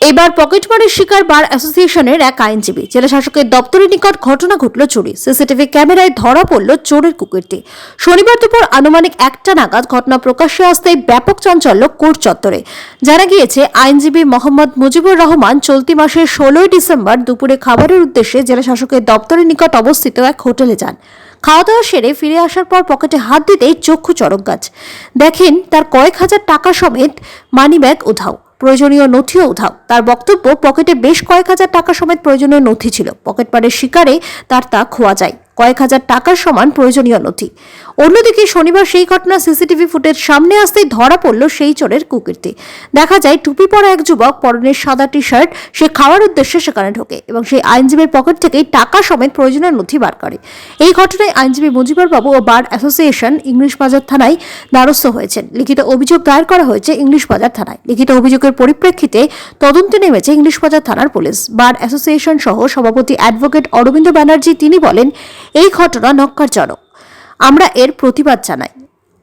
এবার পকেটমারের শিকার বার অ্যাসোসিয়েশনের এক আইনজীবী। জেলা শাসকের দপ্তরের নিকট ঘটনা ঘটল চুরি। সিসিটিভি ক্যামেরায় ধরা পড়ল চোরের কুকুরটি। শনিবার দুপুর আনুমানিক একটা নাগাদ ঘটনা প্রকাশ্যে আসতেই ব্যাপক চাঞ্চল্য কোর্ট চত্বরে। জানা গিয়েছে, আইনজীবী মোহাম্মদ মুজিবুর রহমান চলতি মাসের ষোলোই ডিসেম্বর দুপুরে খাবারের উদ্দেশ্যে জেলা শাসকের দপ্তরের নিকট অবস্থিত এক হোটেলে যান। খাওয়া দাওয়া সেরে ফিরে আসার পর পকেটে হাত দিতেই চক্ষু চড়ক গাছ দেখেন, তার কয়েক হাজার টাকা সমেত মানিব্যাগ উধাও। প্রয়োজনীয় নথিও উধাও। তার বক্তব্য, পকেটে বেশ কয়েক হাজার টাকা সমেত প্রয়োজনীয় নথি ছিল। পকেট পাড়ের শিকারে তার তা খোয়া যায়। কয়েক হাজার টাকার সমান প্রয়োজনীয় নথি। অন্যদিকে শনিবার সেই ঘটনা সিসিটিভি ফুটেজ সামনে আসতেই ধরা পড়ল সেই চোরের কুকীর্তি। দেখা যায়, টুপি পরা এক যুবক পরনের সাদা টি শার্ট সে খাওয়ার উদ্দেশ্যে সেখানে ঢোকে এবং সেই আইনজীবীর পকেট থেকেই টাকা সমেত প্রয়োজনীয় নথি বার করে। এই ঘটনায় আইনজীবী মুজিবুর বাবু ও বার অ্যাসোসিয়েশন ইংলিশ বাজার থানায় দ্বারস্থ হয়েছেন। লিখিত অভিযোগ দায়ের করা হয়েছে ইংলিশ বাজার থানায়। লিখিত অভিযোগের পরিপ্রেক্ষিতে তদন্তে নেমেছে ইংলিশ বাজার থানার পুলিশ। বার অ্যাসোসিয়েশন সহ সভাপতি অ্যাডভোকেট অরবিন্দ ব্যানার্জি তিনি বলেন, এই ঘটনা নক্কারজনক আমরা এর প্রতিবাদ জানাই।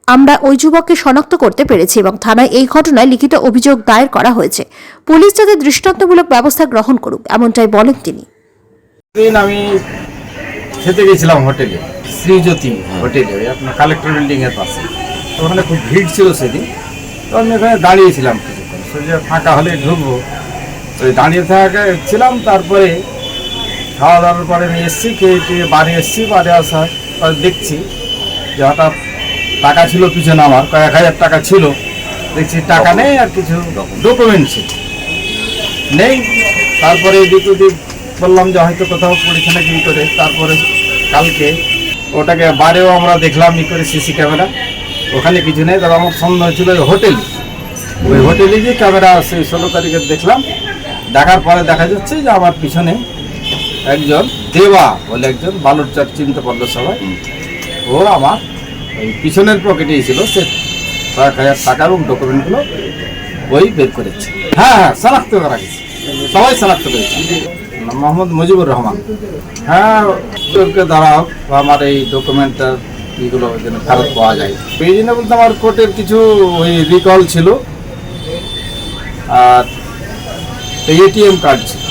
আমরা ওই যুবককে শনাক্ত করতে পেরেছি এবং থানায় এই ঘটনায় লিখিত অভিযোগ দায়ের করা হয়েছে। পুলিশ যাতে দৃষ্টান্তমূলক ব্যবস্থা গ্রহণ করুক এমনটাই বলেন তিনি। দিন আমি খেতে গেছিলাম হোটেলে শ্রীজ্যোতি হোটেলে ওই আপনার কালেক্টর বিল্ডিং এর পাশে। তো ওখানে খুব ভিড় ছিল সেদিন। তো আমি ওখানে দাঁড়িয়েছিলাম কিছুক্ষণ। সোজা ফাঁকা হলে ঢুকবো। তো দাঁড়িয়ে থাকা ছিলাম তারপরে খাওয়া দাওয়ার পরে আমি এসেছি খেয়ে বাড়ি এসেছি বাড়ি আসা দেখছি যে হঠাৎ টাকা ছিল পিছনে আমার কয়েক হাজার টাকা ছিল। দেখছি টাকা নেই আর কিছু ডকুমেন্ট ছিল নেই। তারপরে এদিক ওদিক বললাম যে হয়তো কোথাও পড়েছে নাকি ই করে। তারপরে কালকে ওটাকে বারেও আমরা দেখলাম ই করে সিসি ক্যামেরা। ওখানে কিছু নেই। তবে আমার সন্দেহ ছিল ওই হোটেলে। ওই হোটেলে গিয়ে ক্যামেরা সেই ষোলো তারিখে দেখলাম। দেখার পরে দেখা যাচ্ছে যে আমার পিছনে একজন দেওয়া বলে একজন বালুরচার চিনতে পারল সবাই ও আমার, ওই পিছনের পকেটেই ছিল, সে কয়েক হাজার টাকা এবং ডকুমেন্টগুলো ওই বের করেছে। হ্যাঁ হ্যাঁ শনাক্ত করা গেছে। সবাই শনাক্ত করেছে। মোহাম্মদ মুজিবুর রহমান। হ্যাঁ ওদেরকে দাঁড়াও, আমার এই ডকুমেন্টটা এগুলো যেন ফেরত পাওয়া যায়। পেয়েছি বলতে আমার কোর্টের কিছু ওই রিকল ছিল। আর এটিএম কার্ড ছিল।